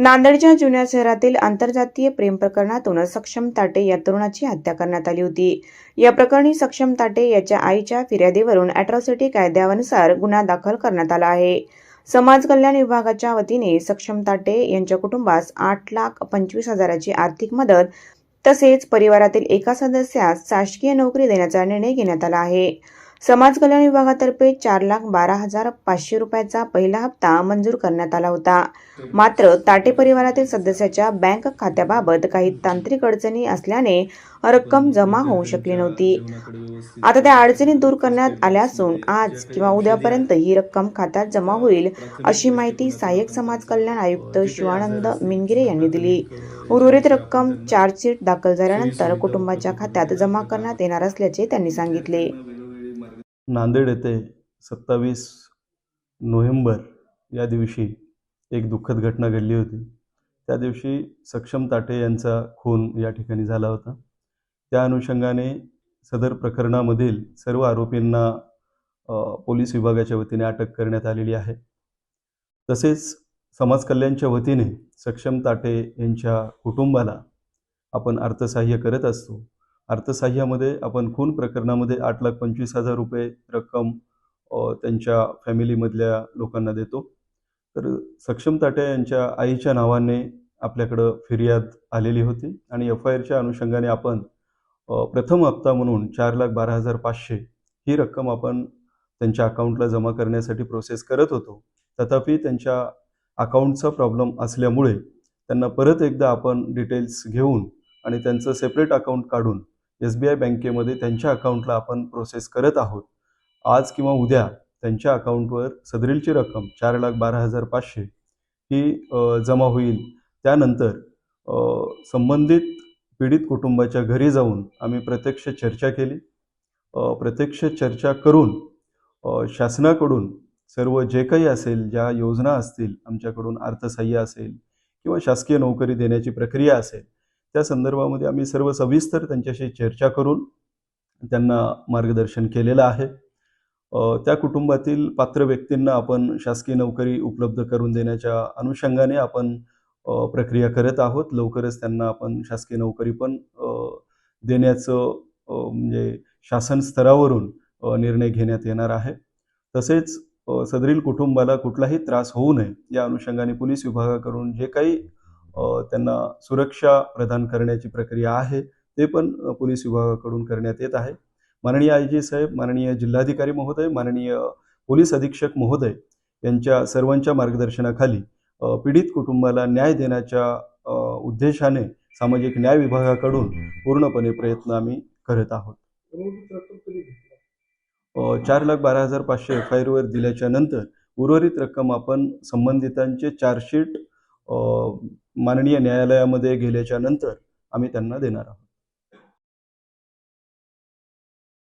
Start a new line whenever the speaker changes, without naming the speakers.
नांदेडच्या जुन्या शहरातील आंतरजातीय प्रेम प्रकरणातून सक्षम ताटे या तरुणाची हत्या करण्यात आली होती. या प्रकरणी सक्षम ताटे याच्या आईच्या फिर्यादीवरून अॅट्रॉसिटी कायद्यानुसार गुन्हा दाखल करण्यात आला आहे. समाज कल्याण विभागाच्या वतीने सक्षम ताटे यांच्या कुटुंबास आठ लाख पंचवीस हजाराची आर्थिक मदत तसेच परिवारातील एका सदस्यास शासकीय नोकरी देण्याचा निर्णय घेण्यात आला आहे. समाज कल्याण विभागातर्फे चार लाख बारा हजार पाचशे रुपयाचा पहिला हप्ता मंजूर करण्यात आला होता. मात्र ताटे परिवारातील सदस्याच्या बँक खात्याबाबत काही तांत्रिक अडचणी असल्याने रक्कम जमा होऊ शकली नव्हती. आता त्या अडचणी दूर करण्यात आल्या असून आज किंवा उद्यापर्यंत ही रक्कम खात्यात जमा होईल अशी माहिती सहाय्यक समाज कल्याण आयुक्त शिवानंद मिनगिरे यांनी दिली. उर्वरित रक्कम चार्जशीट दाखल झाल्यानंतर कुटुंबाच्या खात्यात जमा करण्यात येणार असल्याचे त्यांनी सांगितले.
नांदेड येथे सत्तावीस नोव्हेंबर या दिवशी एक दुःखद घटना घडली होती. त्या दिवशी सक्षम ताटे यांचा खून या ठिकाणी झाला होता. त्या अनुषंगाने सदर प्रकरणामधील सर्व आरोपींना पोलीस विभागाच्या वतीने अटक करण्यात आलेली आहे. तसेच समाज कल्याणच्या वतीने सक्षम ताटे यांच्या कुटुंबाला आपण अर्थसहाय्य करत असतो. अर्थसहाय्यामध्ये आपण खून प्रकरणामध्ये आठ लाख पंचवीस हजार रुपये रक्कम त्यांच्या फॅमिलीमधल्या लोकांना देतो. तर सक्षम ताट्या यांच्या आईच्या नावाने आपल्याकडं फिर्याद आलेली होती आणि एफ आय आरच्या अनुषंगाने आपण प्रथम हप्ता म्हणून चार लाख बारा हजार पाचशे ही रक्कम आपण त्यांच्या अकाउंटला जमा करण्यासाठी प्रोसेस करत होतो. तथापि त्यांच्या अकाउंटचा प्रॉब्लेम असल्यामुळे त्यांना परत एकदा आपण डिटेल्स घेऊन आणि त्यांचं सेपरेट अकाउंट काढून एस बी आय बँकेमध्ये त्यांच्या अकाउंटला आपण प्रोसेस करत आहोत. आज किंवा उद्या त्यांच्या अकाउंटवर सदरीलची रक्कम चार लाख बारा हजार पाचशे ही जमा होईल. त्यानंतर संबंधित पीडित कुटुंबाच्या घरी जाऊन आम्ही प्रत्यक्ष चर्चा केली. प्रत्यक्ष चर्चा करून शासनाकडून सर्व जे काही असेल ज्या योजना असतील आमच्याकडून अर्थसहाय्य असेल किंवा शासकीय नोकरी देण्याची प्रक्रिया असेल त्या संदर्भामध्ये आम्ही सर्व सविस्तर त्यांच्याशी चर्चा करून त्यांना मार्गदर्शन केलेलं आहे. त्या कुटुंबातील पात्र व्यक्तींना आपण शासकीय नोकरी उपलब्ध करून देण्याच्या अनुषंगाने आपण प्रक्रिया करत आहोत. लवकरच त्यांना आपण शासकीय नोकरी पण देण्याचं म्हणजे शासन स्तरावरून निर्णय घेण्यात येणार आहे. तसेच सदरील कुटुंबाला कुठलाही त्रास होऊ नये या अनुषंगाने पोलीस विभागाकडून जे काही त्यांना सुरक्षा प्रदान करण्याची प्रक्रिया आहे ते पण पोलीस विभागाकडून करण्यात येत आहे. माननीय आय जी साहेब माननीय जिल्हाधिकारी महोदय माननीय पोलीस अधीक्षक महोदय यांच्या सर्वांच्या मार्गदर्शनाखाली पीडित कुटुंबाला न्याय देण्याच्या उद्देशाने सामाजिक न्याय विभागाकडून पूर्णपणे प्रयत्न आम्ही करत आहोत. चार लाख बारा हजार पाचशे एफ आय आरवर दिल्याच्या नंतर उर्वरित रक्कम आपण संबंधितांचे चार्जशीट माननीय न्यायालयामध्ये गेल्याच्यानंतर आम्ही त्यांना देणार आहोत.